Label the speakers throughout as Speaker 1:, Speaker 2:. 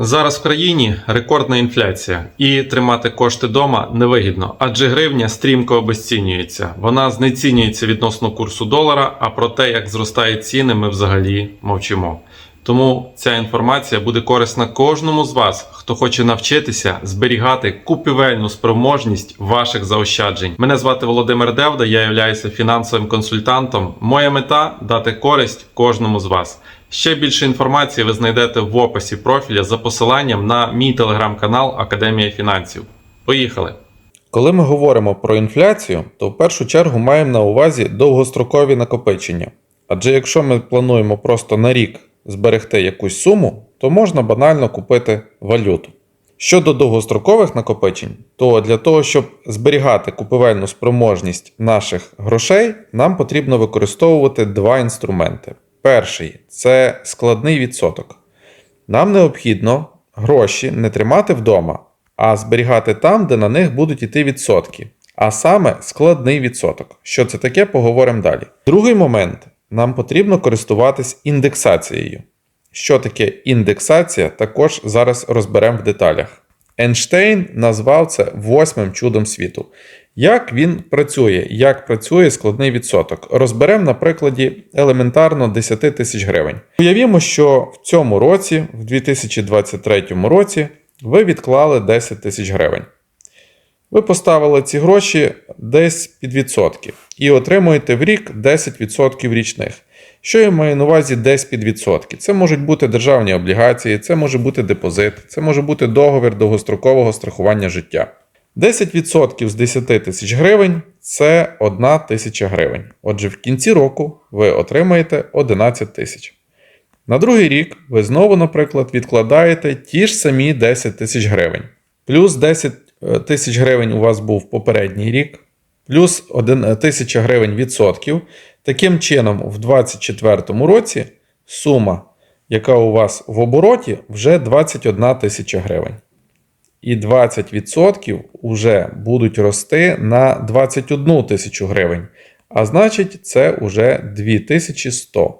Speaker 1: Зараз в країні рекордна інфляція, і тримати кошти вдома невигідно, адже гривня стрімко обесцінюється. Вона знецінюється відносно курсу долара. А про те, як зростають ціни, ми взагалі мовчимо. Тому ця інформація буде корисна кожному з вас, хто хоче навчитися зберігати купівельну спроможність ваших заощаджень. Мене звати Володимир Девда, я являюся фінансовим консультантом. Моя мета дати користь кожному з вас. Ще більше інформації ви знайдете в описі профіля за посиланням на мій телеграм-канал Академія фінансів. Поїхали!
Speaker 2: Коли ми говоримо про інфляцію, то в першу чергу маємо на увазі довгострокові накопичення. Адже якщо ми плануємо просто на рік зберегти якусь суму, то можна банально купити валюту. Щодо довгострокових накопичень, то для того, щоб зберігати купівельну спроможність наших грошей, нам потрібно використовувати два інструменти. Перший це складний відсоток. Нам необхідно гроші не тримати вдома, а зберігати там, де на них будуть йти відсотки. А саме складний відсоток. Що це таке, поговоримо далі. Другий момент нам потрібно користуватись індексацією. Що таке індексація, також зараз розберемо в деталях. Ейнштейн назвав це восьмим чудом світу. Як він працює, як працює складний відсоток? Розберемо на прикладі елементарно 10 тисяч гривень. Уявімо, що в цьому році, в 2023 році, ви відклали 10 тисяч гривень. Ви поставили ці гроші десь під відсотки і отримуєте в рік 10% річних. Що я маю на увазі десь під відсотки? Це можуть бути державні облігації, це може бути депозит, це може бути договір довгострокового страхування життя. 10% з 10 тисяч гривень це 1 тисяча гривень. Отже, в кінці року ви отримаєте 11 тисяч. На другий рік ви знову, наприклад, відкладаєте ті ж самі 10 тисяч гривень. Плюс 10 тисяч гривень у вас був попередній рік, плюс 1 тисяча гривень відсотків. Таким чином, в 2024 році сума, яка у вас в обороті, вже 21 тисяча гривень. І 20% вже будуть рости на 21 тисячу гривень. А значить, це вже 2100.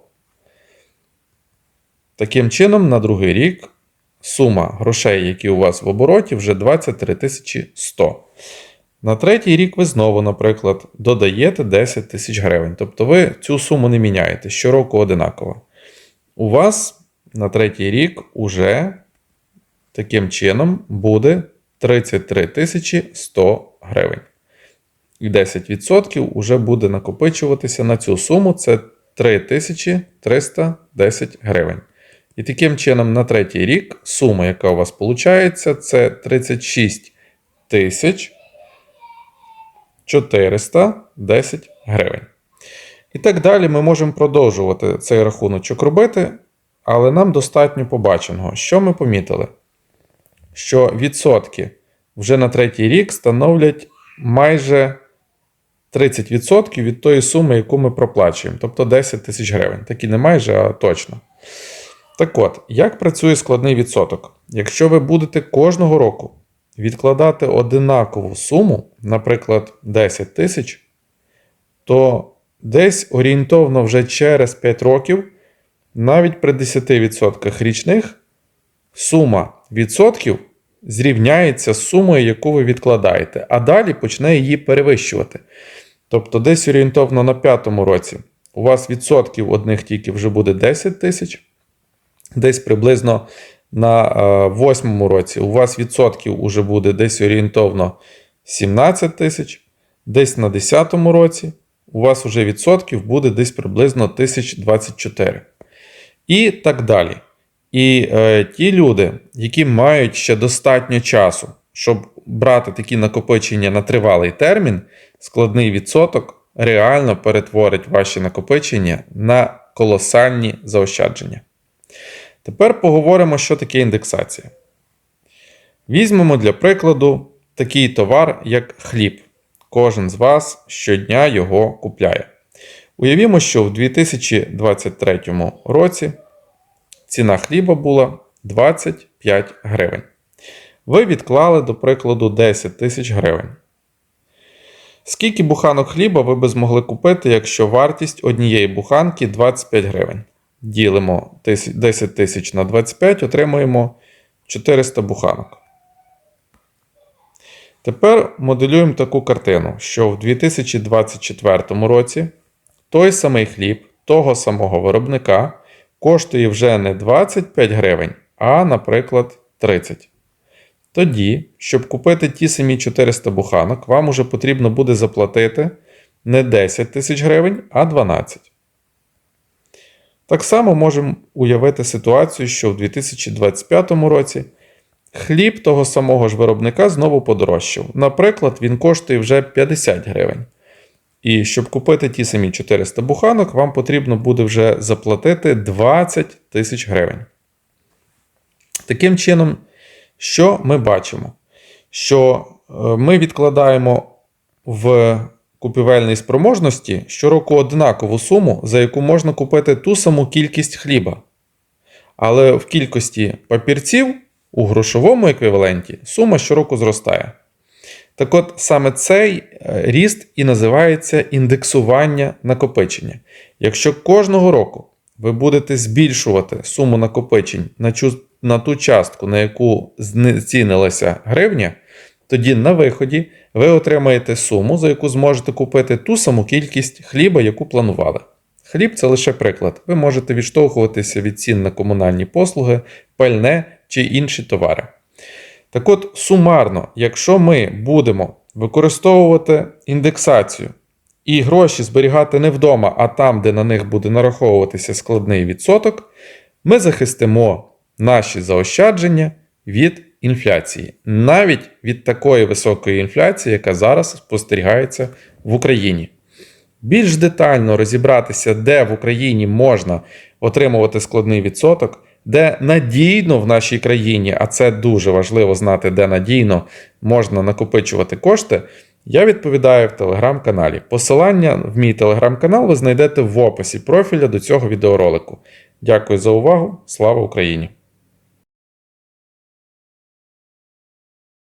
Speaker 2: Таким чином, на другий рік сума грошей, які у вас в обороті, вже 23 100. На третій рік ви знову, наприклад, додаєте 10 тисяч гривень. Тобто ви цю суму не міняєте щороку одинаково. У вас на третій рік уже таким чином буде 33 тисячі 100 гривень. І 10% вже буде накопичуватися на цю суму. Це 3310 гривень. І таким чином, на третій рік сума, яка у вас виходить, це 36 тисяч 410 гривень. І так далі ми можемо продовжувати цей рахуночок робити, але нам достатньо побаченого. Що ми помітили? Що відсотки вже на третій рік становлять майже 30% від тої суми, яку ми проплачуємо, тобто 10 тисяч гривень. Так і не майже, а точно. Так от, як працює складний відсоток? Якщо ви будете кожного року відкладати одинакову суму, наприклад, 10 тисяч, то десь орієнтовно вже через 5 років, навіть при 10% річних, сума відсотків зрівняється з сумою, яку ви відкладаєте, а далі почне її перевищувати. Тобто, десь орієнтовно на п'ятому році у вас відсотків одних тільки вже буде 10 тисяч, десь приблизно на е, восьмому році у вас відсотків уже буде десь орієнтовно 17 тисяч, десь на 10 році у вас вже відсотків буде десь приблизно 1024. І так далі. І е, ті люди, які мають ще достатньо часу, щоб брати такі накопичення на тривалий термін, складний відсоток реально перетворить ваші накопичення на колосальні заощадження. Тепер поговоримо, що таке індексація. Візьмемо для прикладу такий товар, як хліб. Кожен з вас щодня його купляє. Уявімо, що в 2023 році ціна хліба була 25 гривень. Ви відклали, до прикладу, 10 тисяч гривень. Скільки буханок хліба ви би змогли купити, якщо вартість однієї буханки 25 гривень? Ділимо 10 тисяч на 25, отримуємо 400 буханок. Тепер моделюємо таку картину, що в 2024 році той самий хліб того самого виробника коштує вже не 25 гривень, а, наприклад, 30. Тоді, щоб купити ті самі 400 буханок, вам уже потрібно буде заплатити не 10 тисяч гривень, а 12. Так само можемо уявити ситуацію, що в 2025 році хліб того самого ж виробника знову подорожчав. Наприклад, він коштує вже 50 гривень. І щоб купити ті самі 400 буханок, вам потрібно буде вже заплатити 20 тисяч гривень. Таким чином, що ми бачимо? Що е, ми відкладаємо в купівельній спроможності щороку однакову суму, за яку можна купити ту саму кількість хліба. Але в кількості папірців у грошовому еквіваленті сума щороку зростає. Так от саме цей е, ріст і називається індексування накопичення. Якщо кожного року ви будете збільшувати суму накопичень на ту частку, на яку знецінилася гривня, тоді на виході ви отримаєте суму, за яку зможете купити ту саму кількість хліба, яку планували. Хліб це лише приклад. Ви можете відштовхуватися від цін на комунальні послуги, пальне чи інші товари. Так от, сумарно, якщо ми будемо використовувати індексацію і гроші зберігати не вдома, а там, де на них буде нараховуватися складний відсоток, ми захистимо наші заощадження від інфляції, навіть від такої високої інфляції, яка зараз спостерігається в Україні. Більш детально розібратися, де в Україні можна отримувати складний відсоток, де надійно в нашій країні, а це дуже важливо знати, де надійно можна накопичувати кошти, я відповідаю в телеграм-каналі. Посилання в мій телеграм-канал ви знайдете в описі профіля до цього відеоролику. Дякую за увагу. Слава Україні!